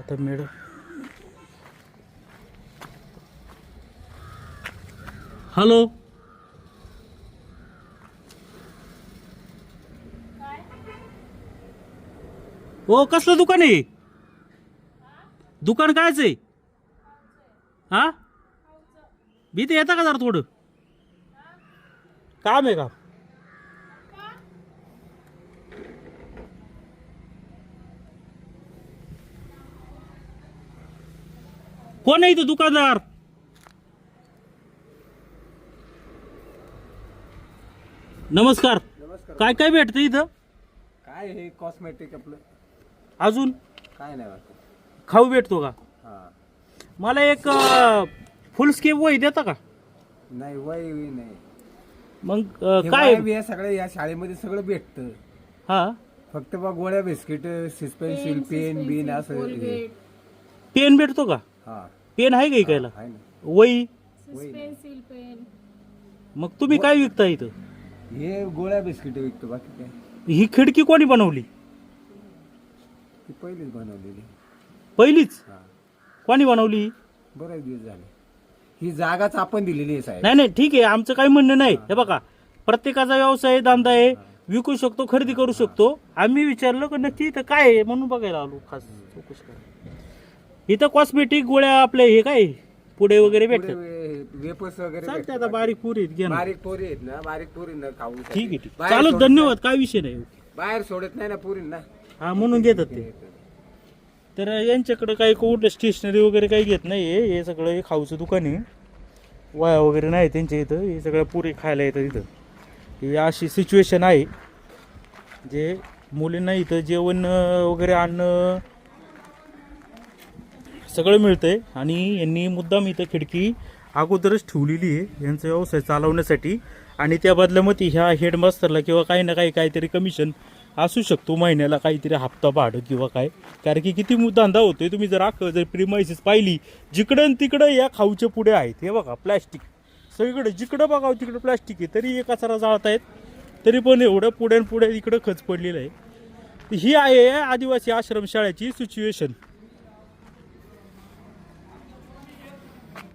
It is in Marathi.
आता मेड हॅलो. हो कसलं दुकान आहे? दुकान कायच आहे? हा? भीती येता का जरा थोडं? काम आहे का? कोण आहे इथं दुकानदार? नमस्कार. नमस्कार. काय काय भेटतं इथं? काय हे कॉस्मेटिक आपलं. अजून? काय नाही वाटत. खाऊ भेटतो का? हा. मला एक फुल स्केप वही देता का? नाही वय वय नाही. मग अं, हे काय? सगळं या शाळेमध्ये सगळं भेटतं. हा? फक्त बा गोळ्या बिस्किट सिस्पेन्सिल पेन बिन असं हे. पेन भेटतो का? हा. पेन आहे का इकायला? आहे ना. वही. पेन्सिल पेन मग तुम्ही काय विकता इथं? हे गोळ्या बिस्किट विकतो बाकी काय? ही खिडकी कोणी बनवली? ती पहिलीच बनवलेली. पहिलीच? हा. कोणी बनवली बरेच दिवस झाले. ही जागाच आपण दिलेली आहे साहेब. नाही नाही ठीक आहे आमचं काही म्हणणं नाही. हे. बघा प्रत्येकाचा व्यवसाय आहे, धंदा आहे. विकू शकतो खरेदी करू शकतो. आम्ही विचारलं की नक्की इथं काय आहे? म्हणून बघायला आलो खास चौकशी करायला. इथं कॉस्मेटिक गोळ्या आपले हे काय पुढे वगैरे भेटतात. वेपर्स वगैरे चालते भेटतात. आता बारीक पुरी घ्या ना. बारीक पोरी आहेत ना बारीक पोरी ना खाऊ ठीक आहे ठीक. बाहेर चालू धन्यवाद काय विषय नाही. बाहेर सोडत नाही ना पोरींना हा म्हणून देतात ते. तर यांच्याकडे काही कुठलं स्टेशनरी वगैरे काही घेत नाही हे सगळं हे खाऊचं दुकान आहे. वया वगैरे नाही त्यांच्या इथं. हे सगळं पुरी खायला येतं इथं. ही अशी सिच्युएशन आहे. जे मुलींना इथं जेवण अं, वगैरे आणणं सगळं मिळतंय आणि यांनी मुद्दाम इथं खिडकी अगोदरच ठेवलेली आहे. यांचा व्यवसाय चालवण्यासाठी. आणि त्या बदल्यामध्ये ह्या हेडमास्तरला किंवा काही ना काही काहीतरी कमिशन असू शकतो महिन्याला काहीतरी हप्ता भाडं किंवा काय. कारण की किती धंदा होतोय तुम्ही जर आख जर प्रिमायसेस पाहिली जिकडं तिकडं या खाऊच्या पुढे आहेत. हे बघा प्लॅस्टिक सगळीकडे जिकडं बघावं तिकडं प्लॅस्टिक आहे. तरी हे कचरा आहेत तरी पण एवढं पुढे आणि पुढे इकडं खच पडलेलं आहे. ही आहे आदिवासी आश्रमशाळेची सिच्युएशन